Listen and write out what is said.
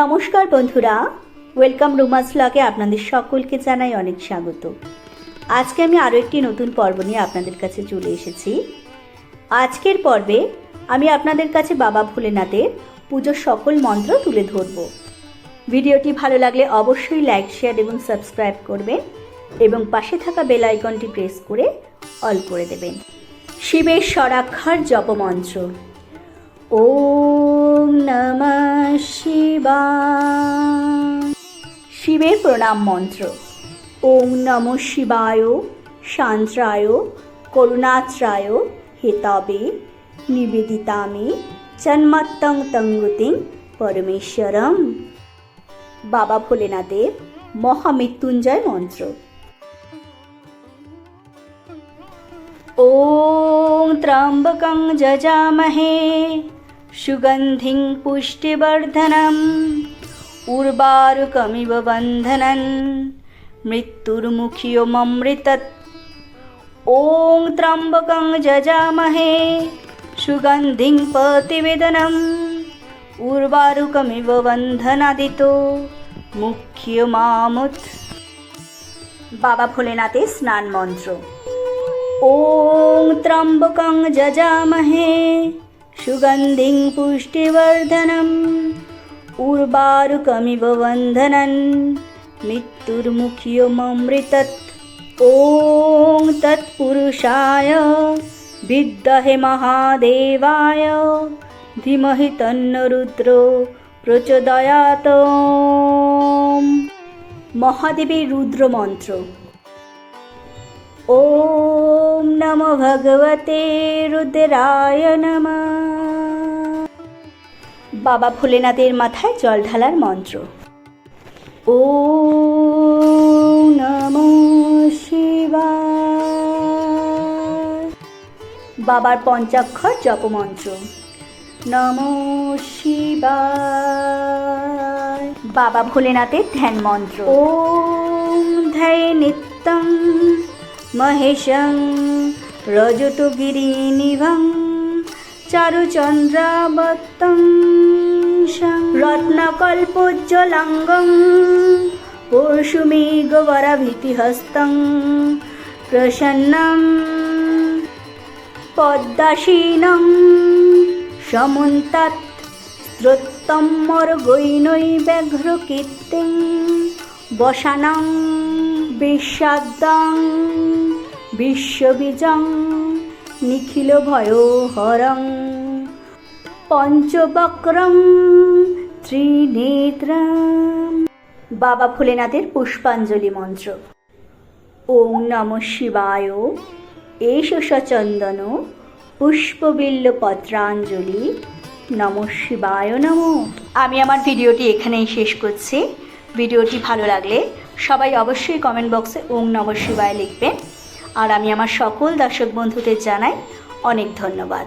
নমস্কার বন্ধুরা ওয়েলকাম রুমাস ব্লগে আপনাদের সকলকে জানাই অনেক স্বাগত। আজকে আমি আরও একটি নতুন পর্ব নিয়ে আপনাদের কাছে চলে এসেছি। আজকের পর্বে আমি আপনাদের কাছে বাবা ভোলেনাথের পুজোর সকল মন্ত্র তুলে ধরব। ভিডিওটি ভালো লাগলে অবশ্যই লাইক শেয়ার এবং সাবস্ক্রাইব করবেন এবং পাশে থাকা বেল আইকনটি প্রেস করে অল করে দেবেন। শিবের স্বরাক্ষর জপমন্ত্র। ওম নমঃ শিবায় শিবের প্রণাম মন্ত্র ওম নম শিবায় শান্ত্রায় করুণাত্রায় হেতাবে নিবেদিতামি চন্মত্তং তঙ্গুতিং পরমেশ্বরম বাবা ভোলেনাথের মহামৃত্যুঞ্জয় মন্ত্র ॐ त्र्यम्बकं जजामहे सुगन्धिं पुष्टिवर्धनम् उर्वारुकमिव बन्धनन् मृत्युर्मुख्योममृतत् ॐ त्र्यम्बकं जजामहे सुगन्धिं प्रतिवेदनम् उर्वारुकमिव बन्धनादितो মুখ্যমামুত বাবা ভোলেনাথের স্নান মন্ত্র ॐ त्र्यम्बकं जजामहे सुगन्धिं पुष्टिवर्धनम् उर्वारुकमिव वन्दनन् मृत्युर्मुख्यममृतत् ॐ तत्पुरुषाय विद्महे महादेवाय धीमहि तन्नरुद्रो প্রচোদয়াত মহাদেবের রুদ্র মন্ত্র নম ভগবতে রুদ্রায় নম বাবা ভোলেনাথের মাথায় জল ঢালার মন্ত্র। ও নম শিবায়। বাবার পঞ্চাক্ষর জপমন্ত্র। নম শিবায়। বাবা ভোলেনাথের ধ্যান মন্ত্র। ওম ধ্যায় নিত্যং মহেশং रजतगिरिनिभं चारुचन्द्रावत्तं रत्नकल्पोज्ज्वलङ्गं परशुमेघवरभीतिहस्तं प्रसन्नं पद्मासीनं समुन्तात् স্রোত্তম মর্গৈনৈ ব্যাঘ্র কীর্তিং বসানাং বিশ্বাদ্যাং বিশ্ববীজং নিখিল ভয়োহরং পঞ্চবক্রম ত্রিনেত্রম। বাবা ভোলেনাথের পুষ্পাঞ্জলি মন্ত্র। ওং নম শিবায়। এষ সচন্দন। পুষ্পবিল্ল পত্রাঞ্জলি নম শিবায় নম। আমি আমার ভিডিওটি এখানেই শেষ করছি। ভিডিওটি ভালো লাগলে সবাই অবশ্যই কমেন্ট বক্সে ওং নম শিবায় লিখবেন। আর আমি আমার সকল দর্শক বন্ধুদের জানাই অনেক ধন্যবাদ।